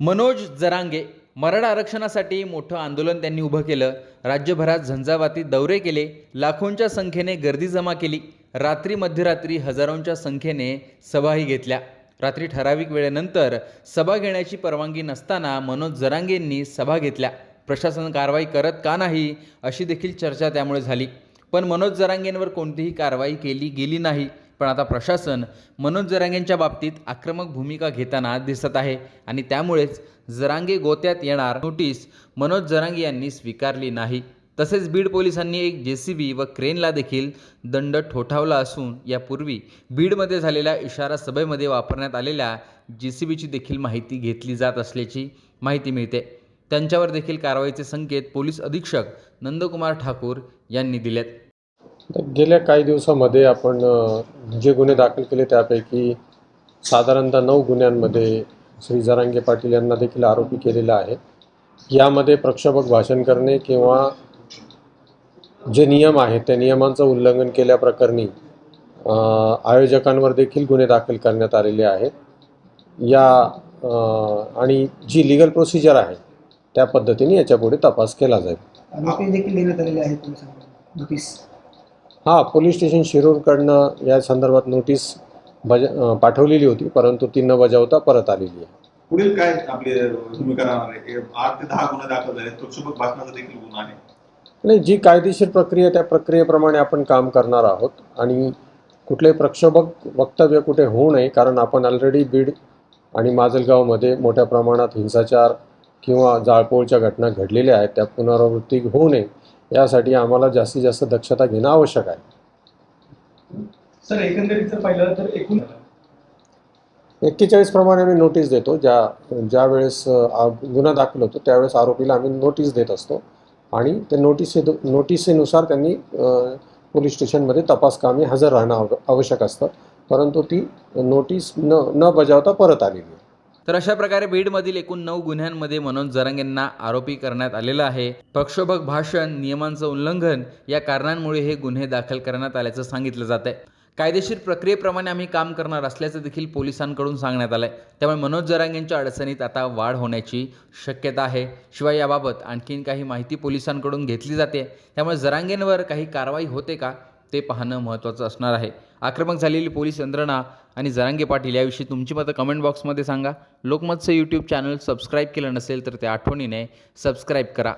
मनोज जरांगे मराठा आरक्षणासाठी मोठं आंदोलन त्यांनी उभं केलं. राज्यभरात झंझावाती दौरे केले. लाखोंच्या संख्येने गर्दी जमा केली. रात्री मध्यरात्री हजारोंच्या संख्येने सभाही घेतल्या. रात्री ठराविक वेळेनंतर सभा घेण्याची परवानगी नसताना मनोज जरांगेंनी सभा घेतल्या. प्रशासन कारवाई करत का नाही अशी देखील चर्चा त्यामुळे झाली. पण मनोज जरांगेंवर कोणतीही कारवाई केली गेली नाही. पण आता प्रशासन मनोज जरांगेंच्या बाबतीत आक्रमक भूमिका घेताना दिसत आहे आणि त्यामुळेच जरांगे गोत्यात येणार नोटीस मनोज जरांगे यांनी स्वीकारली नाही. तसेच बीड पोलिसांनी एक जे सी बी व क्रेनला देखील दंड ठोठावला असून यापूर्वी बीडमध्ये झालेल्या इशारा सभेमध्ये वापरण्यात आलेल्या जे सी बीची देखील माहिती घेतली जात असल्याची माहिती मिळते. त्यांच्यावर देखील कारवाईचे संकेत पोलीस अधीक्षक नंदकुमार ठाकूर यांनी दिलेत. गेल्या काही दिवसामध्ये आपण जे गुन्हे दाखल केले त्यापैकी साधारणतः नऊ गुन्ह्यांमध्ये श्री जरांगे पाटील यांना देखील आरोपी केलेला आहे. यामध्ये प्रक्षोभक भाषण करणे किंवा जे नियम आहेत त्या नियमांचं उल्लंघन केल्याप्रकरणी आयोजकांवर देखील गुन्हे दाखल करण्यात आलेले आहेत. या आणि जी लिगल प्रोसिजर आहे त्या पद्धतीने याच्यापुढे तपास केला जाईल. देखील देण्यात आलेले आहेत नोटीस. हां पोलीस स्टेशन शिरूरकडनं या संदर्भात नोटीस बज पाठवलेली होती परंतु ती न बजावता परत आलेली आहे. पुढील काय आपली भूमिका राहणार आहे? आठ ते दहा गुन्हे दाखल झाले प्रक्षोभक भाषणाचा देखील गुन्हा आहे. नाही जी कायदेशीर प्रक्रिया त्या प्रक्रियेप्रमाणे आपण काम करणार आहोत आणि कुठलेही प्रक्षोभक वक्तव्य कुठे होऊ नये कारण आपण ऑलरेडी बीड आणि माजलगावमध्ये मोठ्या प्रमाणात हिंसाचार किंवा जाळपोळच्या घटना घडलेल्या आहेत त्या पुनरावृत्ती होऊ नये. यासाठी आम्हाला जास्तीत जास्त दक्षता घेणं आवश्यक आहे. सर एकंदरीत जर पाहिलं तर एकूण एक्केचाळीस प्रमाणे आम्ही नोटीस देतो. ज्या ज्या वेळेस गुन्हा दाखल होतो त्यावेळेस आरोपीला आम्ही नोटीस देत असतो. आणि ते नोटिसे नोटिसेनुसार त्यांनी पोलीस स्टेशनमध्ये तपास कामी हजर राहणं आव आवश्यक असतं. परंतु ती नोटीस न न बजावता परत आलेली तर अशा प्रकारे बीडमधील एकूण नऊ गुन्ह्यांमध्ये मनोज जरांगेंना आरोपी करण्यात आलेला आहे. प्रक्षोभक भाषण नियमांचं उल्लंघन या कारणांमुळे हे गुन्हे दाखल करण्यात आल्याचं सांगितलं जात आहे कायदेशीर प्रक्रियेप्रमाणे आम्ही काम करणार असल्याचं देखील पोलिसांकडून सांगण्यात आलं आहे त्यामुळे मनोज जरांगेंच्या अडचणीत आता वाढ होण्याची शक्यता आहे. शिवाय याबाबत आणखीन काही माहिती पोलिसांकडून घेतली जाते. त्यामुळे जरांगेंवर काही कारवाई होते का ते पाहणं महत्त्वाचं असणार आहे. आक्रमक झालेली पोलीस यंत्रणा आणि जरांगे पाटील याविषयी तुमची मतं कमेंट बॉक्समध्ये सांगा. लोकमतचं यूट्यूब चॅनल सबस्क्राईब केलं नसेल तर ते आठवणीने सबस्क्राईब करा.